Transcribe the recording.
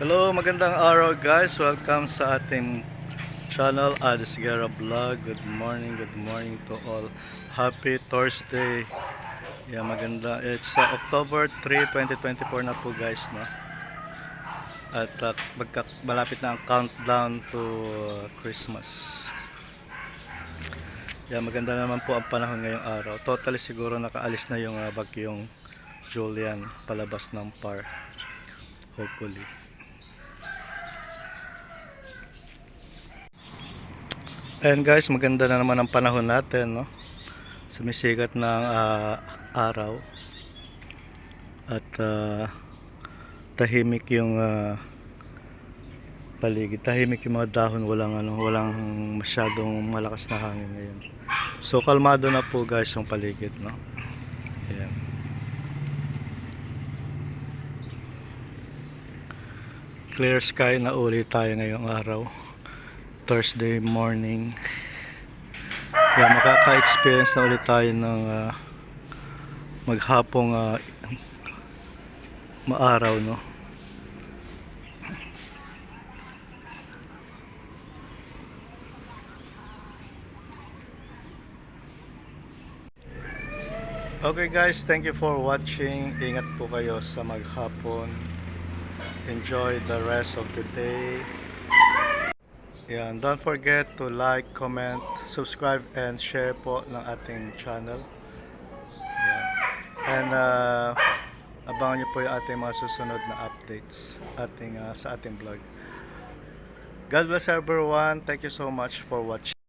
Hello, magandang araw guys. Welcome sa ating channel Adis Guerra Vlog. Good morning, good morning to all. Happy Thursday. Yeah, maganda. It's uh, October 3, 2024 na po guys, no? At uh, magka- malapit na ang countdown to uh, Christmas. Yeah, maganda naman po ang panahon ngayong araw. Totally siguro nakaalis na yung uh, bagyong Julian palabas ng par. Hopefully. Ayan guys, maganda na naman ang panahon natin, no? Sumisikat na ang ah, araw. At ah, tahimik yung ah, paligid. Tahimik yung mga dahon, walang ano, walang masyadong malakas na hangin ngayon. So kalmado na po guys yung paligid, no? Ayan. Clear sky na uli tayo ngayong araw. Thursday morning. Kaya makaka-experience na ulit tayo ng ah, maghapong ah, maaraw, no? Okay guys, thank you for watching. Ingat po kayo sa maghapon. Enjoy the rest of the day. Yan, don't forget to like, comment, subscribe, and share po ng ating channel. Yan. And uh, abangan niyo po yung ating mga susunod na updates ating, uh, sa ating vlog. God bless everyone. Thank you so much for watching.